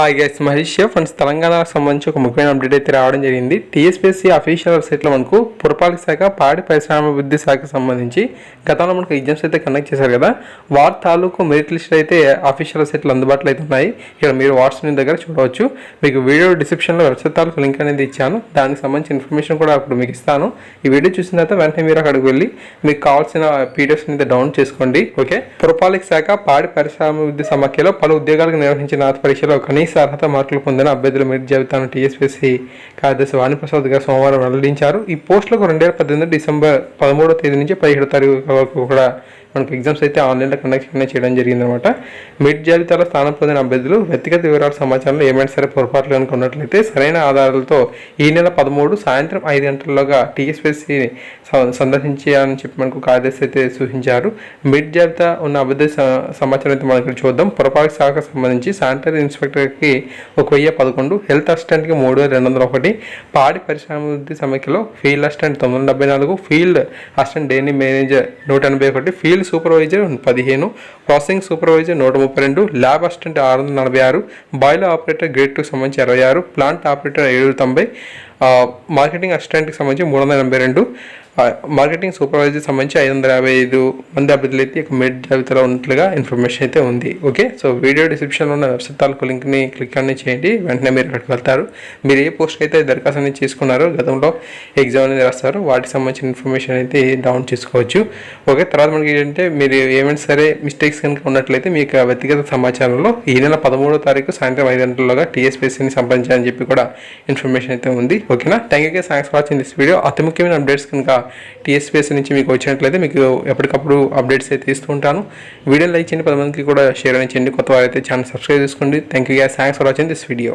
Hi guys Mahesh friends తెలంగాణకు సంబంధించి ఒక ముఖ్యమైన అప్డేట్ అయితే రావడం జరిగింది. టీఎస్పీఎస్సీ అఫీషియల్ వెబ్సైట్లో మనకు పురపాలక శాఖ పాడి పరిశ్రమాభివృద్ధి శాఖకు సంబంధించి గతంలో మనకు ఎగ్జామ్స్ అయితే కండక్ట్ చేశారు కదా. వార్ తాలూకు మెరిట్ లిస్ట్ అయితే అఫీషియల్ వెబ్సైట్లు అందుబాటులో అయితే ఉన్నాయి. ఇక్కడ మీరు వాట్సాప్ దగ్గర చూడవచ్చు. మీకు వీడియో డిస్క్రిప్షన్లో వెబ్సైట్ తాలూకు లింక్ అనేది ఇచ్చాను. దానికి సంబంధించిన ఇన్ఫర్మేషన్ కూడా అప్పుడు మీకు ఇస్తాను. ఈ వీడియో చూసిన తర్వాత వెంటనే మీరు అక్కడికి వెళ్ళి మీకు కావాల్సిన పీడిఎఫ్స్ అయితే డౌన్లోడ్ చేసుకోండి. ఓకే పురపాలక శాఖ పాడి పరిశ్రమాభివృద్ధి సమాఖ్యలో పలు ఉద్యోగాలకు నిర్వహించిన పరీక్షలో కనీస అర్హత మార్కులు పొందిన అభ్యర్థుల మెరిట్ జాబితాను టీఎస్పీసీ కార్యదర్శి వాణిప్రసాద్ గారు సోమవారం వెల్లడించారు. ఈ పోస్టులకు రెండు వేల పద్దెనిమిది డిసెంబర్ పదమూడవ తేదీ నుంచి పదిహేడు తారీఖు వరకు కూడా మనకు ఎగ్జామ్స్ అయితే ఆన్లైన్లో కండక్ట్ చేయడం జరిగింది అనమాట మిడ్ జాబితాలో స్థానం పొందిన అభ్యర్థులు వ్యక్తిగత వివరాల సమాచారంలో ఏమైనా సరే పొరపాట్లు కనుక ఉన్నట్లయితే సరైన ఆధారాలతో ఈ నెల పదమూడు సాయంత్రం ఐదు గంటల్లోగా టీఎస్పీసీ సందర్శించాలని చెప్పి మనకు కార్యదర్శి అయితే సూచించారు. మిడ్ జాబితా ఉన్న అభ్యర్థి సమాచారం అయితే మనం ఇక్కడ చూద్దాం. పొరపాటు శాఖకు సంబంధించి శానిటరీ ఇన్స్పెక్టర్కి ఒక వెయ్యి పదకొండు హెల్త్ అసిస్టెంట్కి మూడు వేల రెండు వందల ఒకటి పాడి పరిశ్రమాభివృద్ధి సమైక్యలో ఫీల్డ్ అసిస్టెంట్ తొమ్మిది వందల డెబ్బై నాలుగు ఫీల్డ్ అసిస్టెంట్ డైలీ మేనేజర్ నూట ఎనభై ఒకటి ఫీల్డ్ సూపర్వైజర్ పదిహేను ప్రాసెసింగ్ సూపర్వైజర్ నూట ముప్పై రెండు ల్యాబ్ అసిస్టెంట్ ఆరు వందల నలభై ఆరు బాయిలర్ ఆపరేటర్ గ్రేడ్ టూకి సంబంధించి ఇరవై ఆరు ప్లాంట్ ఆపరేటర్ ఏడు తొంభై మార్కెటింగ్ అసిస్టెంట్కి సంబంధించి మూడు వందల ఎనభై రెండు మార్కెటింగ్ సూపర్వైజర్ సంబంధించి ఐదు వందల యాభై ఐదు మంది అభ్యర్థులు అయితే ఇక మెడ్ జాబితాలో ఉన్నట్లుగా ఇన్ఫర్మేషన్ అయితే ఉంది. ఓకే సో వీడియో డిస్క్రిప్షన్లో ఉన్న వెబ్సైట్ తాలూకు లింక్ని క్లిక్ అన్ని చేయండి. వెంటనే మీరు అక్కడికి వెళ్తారు. మీరు ఏ పోస్ట్ అయితే దరఖాస్తు అనేది చేసుకున్నారో గతంలో ఎగ్జామ్ అనేది రాస్తారు వాటికి సంబంధించిన ఇన్ఫర్మేషన్ అయితే డౌన్ చేసుకోవచ్చు. ఓకే తర్వాత మనకి ఏంటంటే మీరు ఏమైనా సరే మిస్టేక్స్ కనుక ఉన్నట్లయితే మీకు వ్యక్తిగత సమాచారంలో ఈ నెల పదమూడో తారీఖు సాయంత్రం ఐదు గంటలలోగా టీఎస్పీసీని సంప్రదించాలని చెప్పి కూడా ఇన్ఫర్మేషన్ అయితే ఉంది. ఓకేనా? Thank you thanks for watching this video అతి ముఖ్యమైన అప్డేట్స్ కనుక టీఎస్పీఎస్ నుంచి మీకు వచ్చినట్లయితే మీకు ఎప్పటికప్పుడు అప్డేట్స్ అయితే ఇస్తూ ఉంటాను. వీడియో లైక్ చేయండి పది మందికి కూడా షేర్ అని చేయండి. కొత్త వారైతే ఛానల్ సబ్స్క్రైబ్ చేసుకోండి. Thank you guys thanks for watching this video